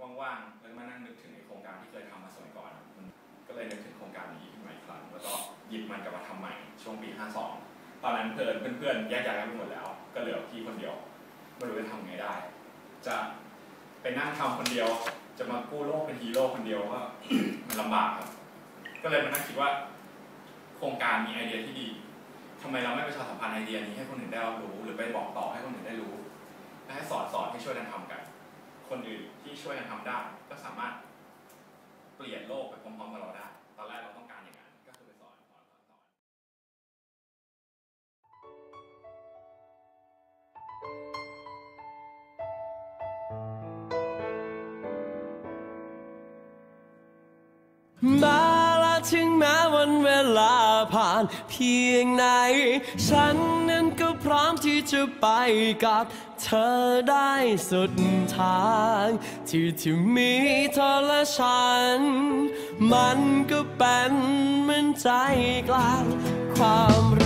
ว่างๆแล้วมานั่งนึกถึงในโครงการที่เคยทำมาสมัยก่อน ก็เลยนึกถึงโครงการนี้ขึ้นมาอีกครั้งแล้วก็หยิบมันกลับมาทำใหม่ช่วงปี 52 ตอนนั้นเพื่อนเพื่อนๆแยกย้ายกันไปหมดแล้ว ก็เหลือพี่คนเดียวไม่รู้จะทำไงได้ จะไปนั่งทำคนเดียว จะมากู้โลกเป็นฮีโร่คนเดียวก็มันลำบากครับ ก็เลยมานั่งคิดว่า โครงการมีไอเดียที่ดีทำไมเราไม่ประชาสัมพันธ์ไอเดียนี้ให้คนอื่นได้รับรู้ หรือไปบอกต่อให้คนอื่นได้รู้ และให้สอนสอนให้ช่วยกันทำกัน คนอื่นที่ช่วยกันทำได้ ก็สามารถเปลี่ยนโลกไปพร้อมๆกับเราได้ ตอนแรกเราต้องการอย่างนั้นก็คือไปสอนสอนสอนสอนมาละถึงม้วันเว ลาผ่านเพียงไหน ฉันนั้นก็พร้อมที่จะไปกับเธอได้สุดทาง ที่ที่มีเธอและฉัน มันก็เป็นเหมือนใจกลางความรัก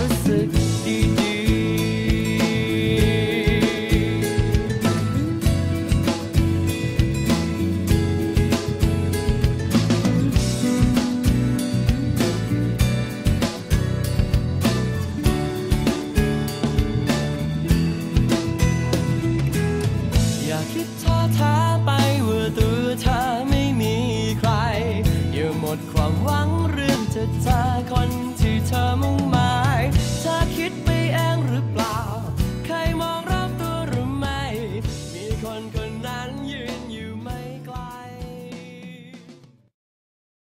ศรัาคนที่เธอมุ่ง